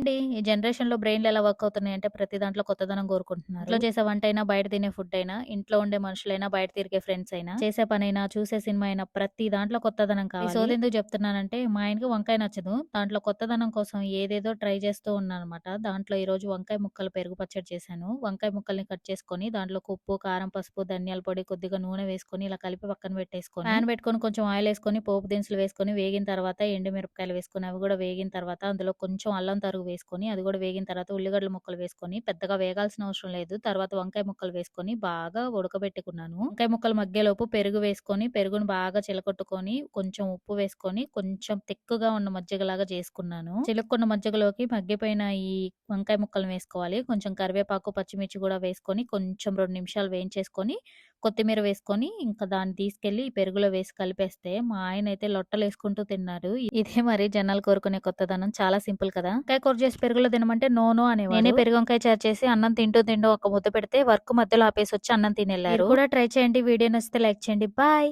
అండి ఈ జనరేషన్లో బ్రెయిన్లు ఎలా వర్క్ అవుతున్నాయి అంటే ప్రతి దాంట్లో కొత్తదనం కోరుకుంటున్నారు. ఇంట్లో చేసే వంట అయినా బయట తినే ఫుడ్ అయినా ఇంట్లో ఉండే మనుషులైనా బయట తిరిగే ఫ్రెండ్స్ అయినా చేసే పని అయినా చూసే సినిమా అయినా ప్రతి దాంట్లో కొత్తదనం కావాలి. సోది ఎందుకు చెప్తున్నానంటే మా ఆయనకి వంకాయ నచ్చదు. దాంట్లో కొత్తదనం కోసం ఏదేదో ట్రై చేస్తూ ఉన్నాను అనమాట దాంట్లో ఈ రోజు వంకాయ ముక్కలు పెరుగు పచ్చడి చేశాను. వంకాయ ముక్కల్ని కట్ చేసుకొని దాంట్లో ఉప్పు కారం పసుపు ధనియాల పొడి కొద్దిగా నూనె వేసుకొని ఇలా కలిపి పక్కన పెట్టేసుకొని ప్యాన్ పెట్టుకొని కొంచెం ఆయిల్ వేసుకొని పోపు దినుసులు వేసుకొని వేగిన తర్వాత ఎండు మిరపకాయలు వేసుకొని అవి కూడా వేగిన తర్వాత అందులో కొంచెం అల్లం తరుగు వేసుకొని అది కూడా వేగిన తర్వాత ఉల్లిగడ్డల ముక్కలు వేసుకొని పెద్దగా వేగాల్సిన అవసరం లేదు. తర్వాత వంకాయ ముక్కలు వేసుకొని బాగా ఉడకబెట్టుకున్నాను. వంకాయ ముక్కలు మగ్గేలోపు పెరుగు వేసుకొని పెరుగును బాగా చిలకొట్టుకొని కొంచెం ఉప్పు వేసుకొని కొంచెం తిక్కుగా ఉన్న మజ్జిగలాగా చేసుకున్నాను. చిలుక్కున్న మజ్జిగలోకి మగ్గిపోయిన ఈ వంకాయ ముక్కలు వేసుకోవాలి. కొంచెం కరివేపాకు పచ్చిమిర్చి కూడా వేసుకొని కొంచెం రెండు నిమిషాలు వేయించేసుకొని కొత్తిమీర వేసుకొని ఇంకా దాన్ని తీసుకెళ్ళి ఈ పెరుగులో వేసి కలిపేస్తే మా ఆయన అయితే లొట్టలు వేసుకుంటూ తిన్నారు. ఇదే మరి జనాలు కోరుకునే కొత్తదనం చాలా సింపుల్ కదా. వంకాయ కూర చేసి పెరుగులో తినమంటే నో నో అనే నేనే పెరుగు వంకాయ చారు చేసి అన్నం తింటూ తింటూ ఒక ముద్ద పెడితే వర్క్ మధ్యలో ఆపేసి వచ్చి అన్నం తినేళ్ళారు కూడా ట్రై చేయండి. వీడియో నచ్చితే లైక్ చేయండి. బాయ్.